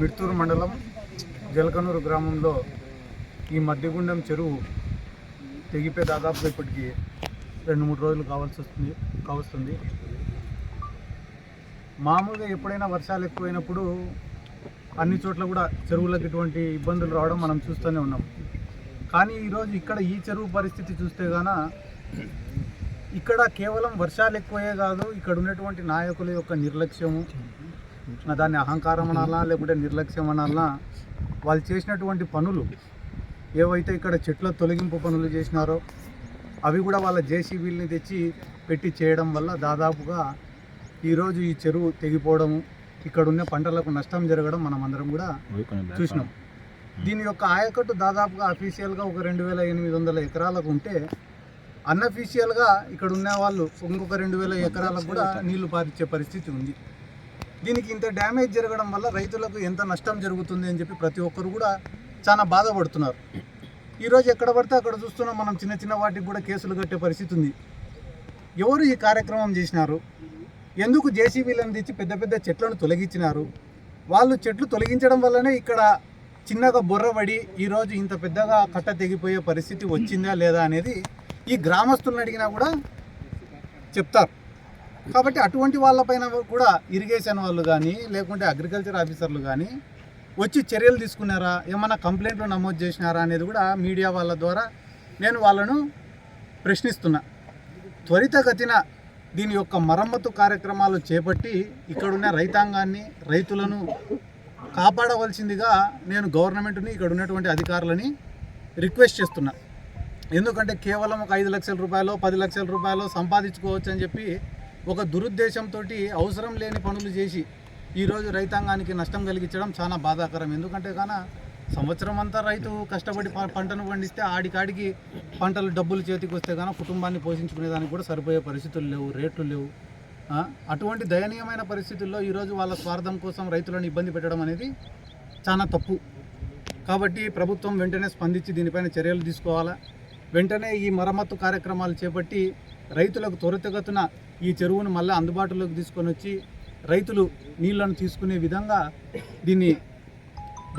మిర్తూరు మండలం జలకనూరు గ్రామంలో ఈ మధ్యగుండం చెరువు తెగిపోయి దాదాపు ఇప్పటికి రెండు మూడు రోజులు కావాల్సి వస్తుంది కావస్తుంది. మామూలుగా ఎప్పుడైనా వర్షాలు ఎక్కువైనప్పుడు అన్ని చోట్ల కూడా చెరువులకు ఇటువంటి ఇబ్బందులు రావడం మనం చూస్తూనే ఉన్నాం. కానీ ఈరోజు ఇక్కడ ఈ చెరువు పరిస్థితి చూస్తే గాన ఇక్కడ కేవలం వర్షాలు ఎక్కువే కాదు ఇక్కడ ఉన్నటువంటి నాయకుల యొక్క నిర్లక్ష్యము దాన్ని అహంకారం అనాలా లేకుంటే నిర్లక్ష్యం అనాలా వాళ్ళు చేసినటువంటి పనులు ఏవైతే ఇక్కడ చెట్ల తొలగింపు పనులు చేసినారో అవి కూడా వాళ్ళ జేసీబీలని తెచ్చి పెట్టి చేయడం వల్ల దాదాపుగా ఈరోజు ఈ చెరువు తెగిపోవడము ఇక్కడ ఉన్న పంటలకు నష్టం జరగడం మనం అందరం కూడా చూసినాం. దీని యొక్క ఆయకట్టు దాదాపుగా అఫీషియల్గా ఒక రెండు వేల ఎనిమిది వందల ఎకరాలకు ఉంటే అన్అఫీషియల్గా ఇక్కడ ఉన్న వాళ్ళు ఇంకొక రెండు వేల ఎకరాలకు కూడా నీళ్ళు పారించే పరిస్థితి ఉంది. దీనికి ఇంత డ్యామేజ్ జరగడం వల్ల రైతులకు ఎంత నష్టం జరుగుతుంది అని చెప్పి ప్రతి ఒక్కరు కూడా చాలా బాధపడుతున్నారు. ఈరోజు ఎక్కడ పడితే అక్కడ చూస్తున్నాం మనం చిన్న చిన్న వాటికి కూడా కేసులు కట్టే పరిస్థితి ఉంది. ఎవరు ఈ కార్యక్రమం చేసినారు? ఎందుకు జేసీబీలను తెచ్చి పెద్ద పెద్ద చెట్లను తొలగించినారు? వాళ్ళు చెట్లు తొలగించడం వల్లనే ఇక్కడ చిన్నగా బుర్రబడి ఈరోజు ఇంత పెద్దగా కట్ట తెగిపోయే పరిస్థితి వచ్చిందా లేదా అనేది ఈ గ్రామస్తులను అడిగినా కూడా చెప్తారు. కాబట్టి అటువంటి వాళ్ళపైన కూడా ఇరిగేషన్ వాళ్ళు కానీ లేకుంటే అగ్రికల్చర్ ఆఫీసర్లు కానీ వచ్చి చర్యలు తీసుకున్నారా? ఏమైనా కంప్లైంట్లు నమోదు చేసినారా అనేది కూడా మీడియా వాళ్ళ ద్వారా నేను వాళ్ళను ప్రశ్నిస్తున్నా. త్వరితగతిన దీని యొక్క మరమ్మతు కార్యక్రమాలు చేపట్టి ఇక్కడున్న రైతాంగాన్ని రైతులను కాపాడవలసిందిగా నేను గవర్నమెంట్ని ఇక్కడ ఉన్నటువంటి అధికారులని రిక్వెస్ట్ చేస్తున్నా. ఎందుకంటే కేవలం ఒక ఐదు లక్షల రూపాయలు పది లక్షల రూపాయలు సంపాదించుకోవచ్చు అని చెప్పి ఒక దురుద్దేశంతో అవసరం లేని పనులు చేసి ఈరోజు రైతాంగానికి నష్టం కలిగించడం చాలా బాధాకరం. ఎందుకంటే కాన సంవత్సరం అంతా రైతు కష్టపడి పంటను పండిస్తే ఆడికాడికి పంటలు డబ్బులు చేతికి వస్తే కానీ కుటుంబాన్ని పోషించుకునేదానికి కూడా సరిపోయే పరిస్థితులు లేవు రేట్లు లేవు. అటువంటి దయనీయమైన పరిస్థితుల్లో ఈరోజు వాళ్ళ స్వార్థం కోసం రైతులను ఇబ్బంది పెట్టడం అనేది చాలా తప్పు. కాబట్టి ప్రభుత్వం వెంటనే స్పందించి దీనిపైన చర్యలు తీసుకోవాలా? వెంటనే ఈ మరమ్మత్తు కార్యక్రమాలు చేపట్టి రైతులకు త్వరితగతిన ఈ చెరువును మళ్ళీ అందుబాటులోకి తీసుకొని వచ్చి రైతులు నీళ్ళను తీసుకునే విధంగా దీన్ని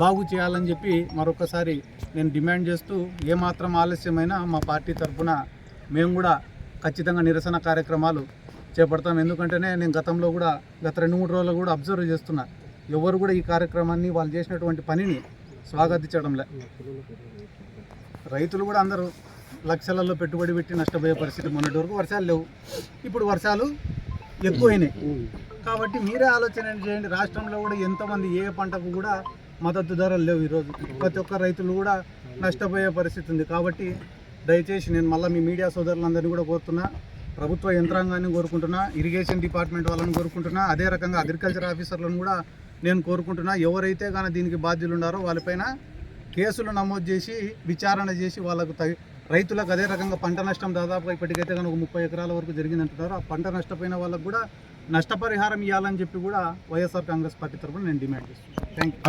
బాగు చేయాలని చెప్పి మరొకసారి నేను డిమాండ్ చేస్తూ ఏమాత్రం ఆలస్యమైనా మా పార్టీ తరఫున మేము కూడా ఖచ్చితంగా నిరసన కార్యక్రమాలు చేపడతాం. ఎందుకంటేనే నేను గతంలో కూడా గత రెండు మూడు రోజులు కూడా అబ్జర్వ్ చేస్తున్నా. ఎవరు కూడా ఈ కార్యక్రమాన్ని వాళ్ళు చేసినటువంటి పనిని స్వాగతించడంలే. రైతులు కూడా అందరూ లక్షలలో పెట్టుబడి పెట్టి నష్టపోయే పరిస్థితి మొన్నటి వరకు వర్షాలు లేవు. ఇప్పుడు వర్షాలు ఎక్కువైనాయి. కాబట్టి మీరే ఆలోచన చేయండి? రాష్ట్రంలో కూడా ఎంతమంది ఏ పంటకు కూడా మద్దతు ధరలు లేవు ఈరోజు. ప్రతి ఒక్క రైతులు కూడా నష్టపోయే పరిస్థితి ఉంది. కాబట్టి దయచేసి నేను మళ్ళీ మీ మీడియా సోదరులందరినీ కూడా కోరుతున్నా ప్రభుత్వ యంత్రాంగాన్ని కోరుకుంటున్నా ఇరిగేషన్ డిపార్ట్మెంట్ వాళ్ళని కోరుకుంటున్నా అదే రకంగా అగ్రికల్చర్ ఆఫీసర్లను కూడా నేను కోరుకుంటున్నా. ఎవరైతే కానీ దీనికి బాధ్యులు ఉన్నారో వాళ్ళపైన కేసులు నమోదు చేసి విచారణ చేసి వాళ్ళకు తగి రైతులకు అదే రకంగా పంట నష్టం దాదాపుగా ఇప్పటికైతే కనుక ముప్పై ఎకరాల వరకు జరిగిందంటున్నారు. ఆ పంట నష్టపోయిన వాళ్ళకు కూడా నష్టపరిహారం ఇవ్వాలని చెప్పి కూడా వైఎస్ఆర్ కాంగ్రెస్ పార్టీ తరఫున నేను డిమాండ్ చేస్తున్నాను. Thank you